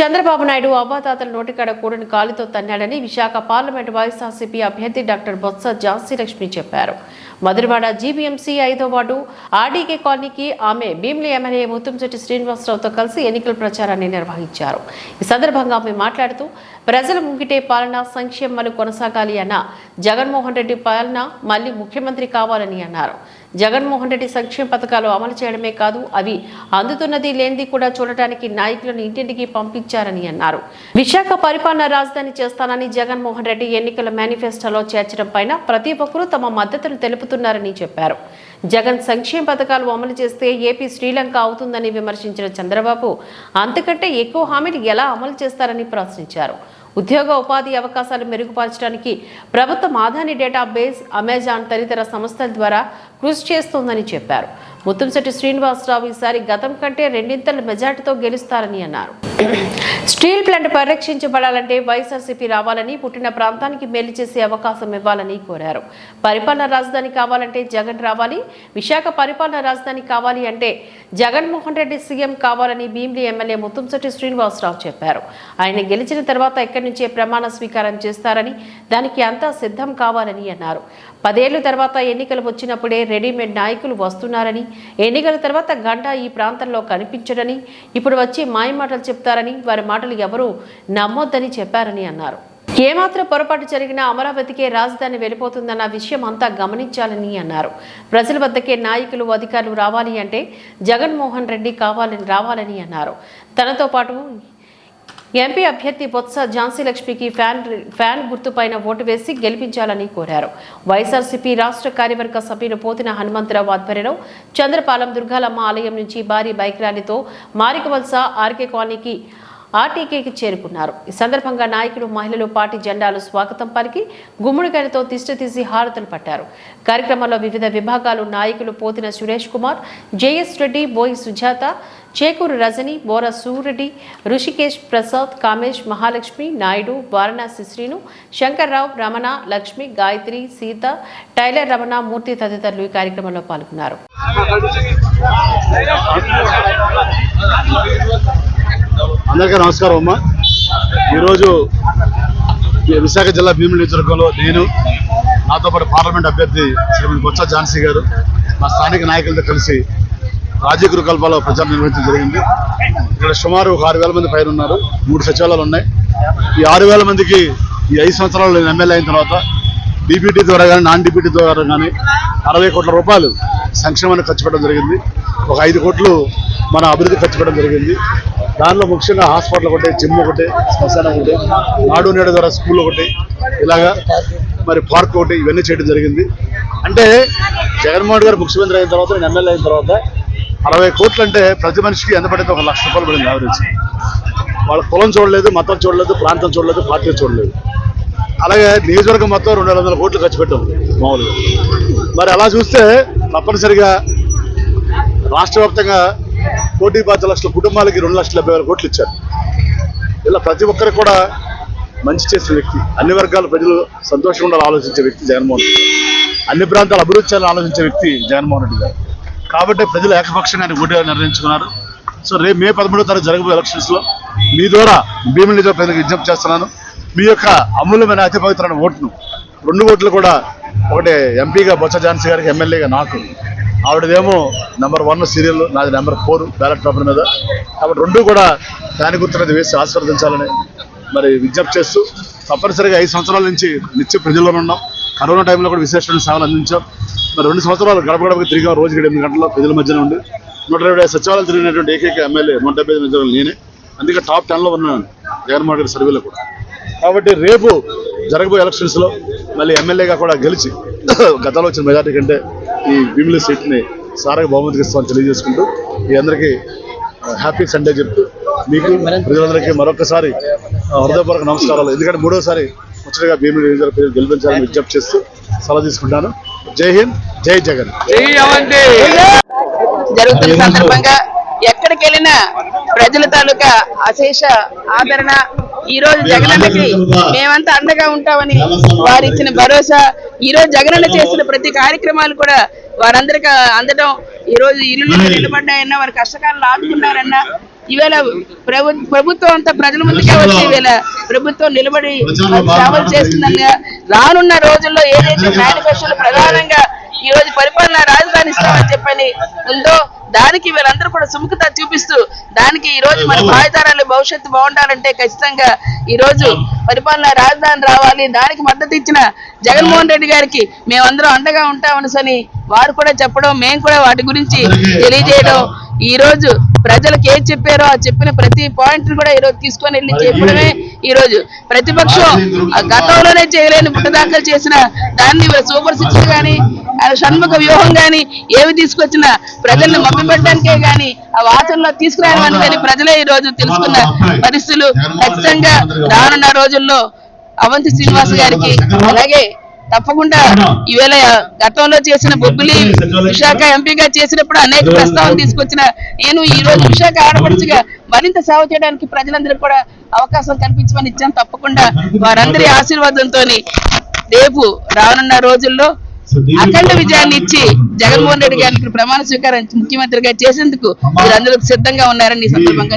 చంద్రబాబు నాయుడు అవ్వాతాతల నోటికాడ కూడని కాలుతో తన్నాడని విశాఖ పార్లమెంటు వైఎస్ఆర్సీపీ అభ్యర్థి డాక్టర్ బొత్స ఝాన్సీ లక్ష్మి చెప్పారు. మధురవాడ జీబీఎంసీ ఐదో వార్డు ఆర్డీకే కాలనీకి ఆమె భీమిలి ఎమ్మెల్యే ముత్తంశెట్టి శ్రీనివాసరావుతో కలిసి ఎన్నికల ప్రచారాన్ని నిర్వహించారు. ఈ సందర్భంగా ఆమె మాట్లాడుతూ ప్రజల ముంగిటే పాలన సంక్షేమాలు కొనసాగాలి అన్న జగన్మోహన్ రెడ్డి పాలన మళ్ళీ ముఖ్యమంత్రి కావాలని అన్నారు. జగన్మోహన్ రెడ్డి సంక్షేమ పథకాలు అమలు చేయడమే కాదు అవి అందుతున్నది లేనిది కూడా చూడటానికి నాయకులను ఇంటింటికి పంపించారని అన్నారు. విశాఖ పరిపాలన రాజధాని చేస్తానని జగన్మోహన్ రెడ్డి ఎన్నికల మేనిఫెస్టోలో చేర్చడం పైన ప్రతి ఒక్కరూ తమ మద్దతును తెలుపుతున్నారని చెప్పారు. జగన్ సంక్షేమ పథకాలు అమలు చేస్తే ఏపీ శ్రీలంక అవుతుందని విమర్శించిన చంద్రబాబు అంతకంటే ఎక్కువ హామీలు ఎలా అమలు చేస్తారని ప్రశ్నించారు. ఉద్యోగ ఉపాధి అవకాశాలు మెరుగుపరచడానికి ప్రభుత్వం ఆదాని డేటాబేస్ అమెజాన్ తదితర సంస్థల ద్వారా కృషి చేస్తోందని చెప్పారు. ముత్తంశెట్టి శ్రీనివాసరావు ఈసారి గతం కంటే రెండింతల మెజార్టీతో గెలుస్తారని అన్నారు. స్టీల్ ప్లాంట్ పరిరక్షించబడాలంటే వైఎస్ఆర్సీపీ రావాలని పుట్టిన ప్రాంతానికి మేలు చేసే అవకాశం ఇవ్వాలని కోరారు. పరిపాలన రాజధాని కావాలంటే జగన్ రావాలి విశాఖ పరిపాలన రాజధాని కావాలి అంటే జగన్మోహన్ రెడ్డి సీఎం కావాలని భీమిలి ఎమ్మెల్యే ముత్తంశెట్టి శ్రీనివాసరావు చెప్పారు. ఆయన గెలిచిన తర్వాత ఎక్కడి నుంచే ప్రమాణ స్వీకారం చేస్తారని దానికి అంతా సిద్ధం కావాలని అన్నారు. పదేళ్ళ తర్వాత ఎన్నికలు వచ్చినప్పుడే రెడీమేడ్ నాయకులు వస్తున్నారని ఎన్నికల తర్వాత గంట ఈ ప్రాంతంలో కనిపించడని ఇప్పుడు వచ్చి మాయమాటలు చెప్తారని వారి మాటలు ఎవరూ నమ్మొద్దని చెప్పారని అన్నారు. ఏమాత్రం పొరపాటు జరిగినా అమరావతికే రాజధాని వెళ్ళిపోతుందన్న విషయం అంతా గమనించాలని అన్నారు. ప్రజల వద్దకే నాయకులు అధికారులు రావాలి అంటే జగన్మోహన్ రెడ్డి కావాలని రావాలని అన్నారు. తనతో పాటు ఎంపీ అభ్యర్థి బొత్స ఝాన్సీ లక్ష్మికి ఫ్యాన్ ఫ్యాన్ గుర్తుపైన ఓటు వేసి గెలిపించాలని కోరారు. వైఎస్ఆర్సీపీ రాష్ట్ర కార్యవర్గ సభ్యులు పోతిన హనుమంతరావు ఆధ్వర్యంలో చంద్రపాలెం దుర్గాలమ్మ ఆలయం నుంచి భారీ బైక్ ర్యాలీతో మారికవలస ఆర్కే కాలనీకి ఆర్టీకేకి చేరుకున్నారు. ఈ సందర్భంగా నాయకులు మహిళలు పార్టీ జెండాలు స్వాగతం పలికి గుమ్మడికాయలతో తిష్ట తీసి హారతులు పట్టారు. కార్యక్రమంలో వివిధ విభాగాలు నాయకులు పోతిన సురేష్ కుమార్ జేఎస్ రెడ్డి బోయి సుజాత చేకూరు రజని బోర సూరెడ్డి ఋషికేష్ ప్రసాద్ కామేష్ మహాలక్ష్మి నాయుడు వారణాసి శ్రీను శంకర్రావు రమణ లక్ష్మి గాయత్రి సీత టైలర్ రమణ మూర్తి తదితరులు ఈ కార్యక్రమంలో పాల్గొన్నారు. అందరికీ నమస్కారం అమ్మా. ఈరోజు ఈ విశాఖ జిల్లా భీముల నియోజకవర్గంలో నేను నాతో పాటు పార్లమెంట్ అభ్యర్థి శ్రీమతి బొత్స ఝాన్సీ గారు మా స్థానిక నాయకులతో కలిసి రాజకీయ కల్పాలో ప్రచారం నిర్వహించడం జరిగింది. ఇక్కడ సుమారు ఒక ఆరు వేల మంది పైన ఉన్నారు. మూడు సచివాలయాలు ఉన్నాయి. ఈ ఆరు వేల మందికి ఈ ఐదు సంవత్సరాలు నేను ఎమ్మెల్యే అయిన తర్వాత డీపీటీ ద్వారా కానీ నాన్ డీపీటీ ద్వారా కానీ అరవై కోట్ల రూపాయలు సంక్షేమానికి ఖర్చు పెట్టడం జరిగింది. ఒక ఐదు కోట్లు మన అభివృద్ధి ఖర్చు పెట్టడం జరిగింది. దానిలో ముఖ్యంగా హాస్పిటల్ ఒకటి జిమ్ ఒకటి శ్మశానం ఒకటి నాడు నేడు ద్వారా స్కూల్ ఒకటి ఇలాగా మరి పార్క్ ఒకటి ఇవన్నీ చేయడం జరిగింది. అంటే జగన్మోహన్ గారు ముఖ్యమంత్రి అయిన తర్వాత నేను ఎమ్మెల్యే అయిన తర్వాత అరవై కోట్లు అంటే ప్రతి మనిషికి ఎంత పడింది ఒక లక్ష రూపాయలు పడింది యావరేజ్ వాళ్ళ కులం చూడలేదు మతం చూడలేదు ప్రాంతం చూడలేదు పార్టీ చూడలేదు. అలాగే నియోజకవర్గం మొత్తం రెండు వందల కోట్లు ఖర్చు పెట్టాం మామూలుగా. మరి అలా చూస్తే తప్పనిసరిగా రాష్ట్ర వ్యాప్తంగా కోటి పాతి లక్షల కుటుంబాలకి రెండు లక్షల డెబ్బై వేల కోట్లు ఇచ్చారు. ఇలా ప్రతి ఒక్కరికి కూడా మంచి చేసిన వ్యక్తి. అన్ని వర్గాల ప్రజలు సంతోషంగా ఉండాలని ఆలోచించే వ్యక్తి జగన్మోహన్ రెడ్డి అన్ని ప్రాంతాల అభివృద్ధి చేయాలని ఆలోచించే వ్యక్తి జగన్మోహన్ రెడ్డి గారు. కాబట్టి ప్రజలు ఏకపక్షంగా ఆయన ఓటుగా నిర్ణయించుకున్నారు. సో రేపు మే పదమూడో తారీఖు జరగబోయే ఎలక్షన్స్లో మీ ద్వారా భీముల నిజం ప్రజలకు విజ్ఞప్తి చేస్తున్నాను. మీ యొక్క అమూల్యమైన అతి పవిత్రమైన ఓటును రెండు ఓట్లు కూడా ఒకటి ఎంపీగా బొత్స ఝాన్సీ గారికి ఎమ్మెల్యేగా నాకు ఆవిడదేమో నెంబర్ వన్ సీరియల్ నాది నెంబర్ ఫోర్ బ్యాలెట్ పేపర్ మీద. కాబట్టి రెండు కూడా దాని గుర్తున్నది వేసి ఆశీర్వదించాలని మరి విజ్ఞప్తి చేస్తూ తప్పనిసరిగా ఐదు సంవత్సరాల నుంచి నిత్య ప్రజల్లో ఉన్నాం. కరోనా టైంలో కూడా విశేషమైన సేవలు అందించాం. మరి రెండు సంవత్సరాలు గడప గడపకి తిరిగా రోజుకి ఎనిమిది గంటల ప్రజల మధ్యన ఉండి నూట ఇరవై ఐదు సచివాలయం తిరిగినటువంటి ఏకైక ఎమ్మెల్యే నూట డెబ్బై ఐదు నిజాలు నేనే. అందుకే టాప్ టెన్లో ఉన్నాను జగన్మోహన్ గారి సర్వేలో కూడా. కాబట్టి రేపు జరగబోయే ఎలక్షన్స్లో మళ్ళీ ఎమ్మెల్యేగా కూడా గెలిచి గతంలో వచ్చిన మెజార్టీ కంటే ఈ భీమిలి సీట్ని సారగా బహుమతికి ఇస్తామని తెలియజేసుకుంటూ మీ అందరికీ హ్యాపీ సండే చెప్తూ మీకు ప్రజలందరికీ మరొకసారి హృదయపూర్వక నమస్కారాలు. ఎందుకంటే మూడోసారి ముచ్చటగా భీమిలి నియోజకవర్గ ప్రజలు గెలిపించాలని విజ్ఞప్తి చేస్తూ సెలవు తీసుకుంటాను. జై హింద్ జై జగన్. జరుగుతున్న సందర్భంగా ఎక్కడికి వెళ్ళినా ప్రజల తాలూకా అశేష ఆదరణ. ఈ రోజు జగనన్నకి మేమంతా అండగా ఉంటామని వారు ఇచ్చిన భరోసా ఈ రోజు జగనన్న చేసిన ప్రతి కార్యక్రమాలు కూడా వారందరికీ అందడం ఈ రోజు ఇల్లు నిలబడ్డాయన్నా వారి కష్టకాలను ఆదుకున్నారన్నా. ఈవేళ ప్రభు ప్రభుత్వం అంతా ప్రజల ముందుకే వచ్చి ఈవేళ ప్రభుత్వం నిలబడి సేవలు చేస్తుందని రానున్న రోజుల్లో ఏదైతే మేనిఫెస్టోలో ప్రధానంగా ఈ రోజు పరిపాలన రాజధాని ఇస్తామని చెప్పని ఉందో దానికి వీళ్ళందరూ కూడా సుముఖత చూపిస్తూ దానికి ఈ రోజు మన భావితరాల భవిష్యత్తు బాగుండాలంటే ఖచ్చితంగా ఈ రోజు పరిపాలన రాజధాని రావాలి. దానికి మద్దతు ఇచ్చిన జగన్మోహన్ రెడ్డి గారికి మేమందరం అండగా ఉంటామని వారు కూడా చెప్పడం మేము కూడా వాటి గురించి తెలియజేయడం. ఈ రోజు ప్రజలకు ఏం చెప్పారో ఆ చెప్పిన ప్రతి పాయింట్ కూడా ఈ రోజు తీసుకొని వెళ్ళి చెప్పడమే ఈ రోజు. ప్రతిపక్షం గతంలోనే చేయలేని పుట్టదాఖలు చేసిన దాన్ని సూపర్ సిక్స్ ఆ షణ్ముఖ వ్యూహం గాని ఏవి తీసుకొచ్చినా ప్రజల్ని మభ్యపెట్టడానికే గాని ఆ వార్తల్లో తీసుకురావడానికి కానీ ప్రజలే ఈ రోజు తెలుసుకున్న పరిస్థితులు ఖచ్చితంగా రానున్న రోజుల్లో అవంతి శ్రీనివాస్ గారికి అలాగే తప్పకుండా ఈవేళ గతంలో చేసిన బొబ్బిలి విశాఖ ఎంపీగా చేసినప్పుడు అనేక ప్రస్తావన తీసుకొచ్చిన నేను ఈ రోజు విశాఖ ఆడపడుచుగా మరింత సేవ చేయడానికి ప్రజలందరికీ కూడా అవకాశం కల్పించమని ఇచ్చాను. తప్పకుండా వారందరి ఆశీర్వాదంతో రేపు రానున్న రోజుల్లో అఖండ విజయాన్ని ఇచ్చి జగన్మోహన్ రెడ్డి గారికి ప్రమాణ స్వీకారం ముఖ్యమంత్రిగా చేసేందుకు మీరందరూ సిద్ధంగా ఉన్నారని ఈ సందర్భంగా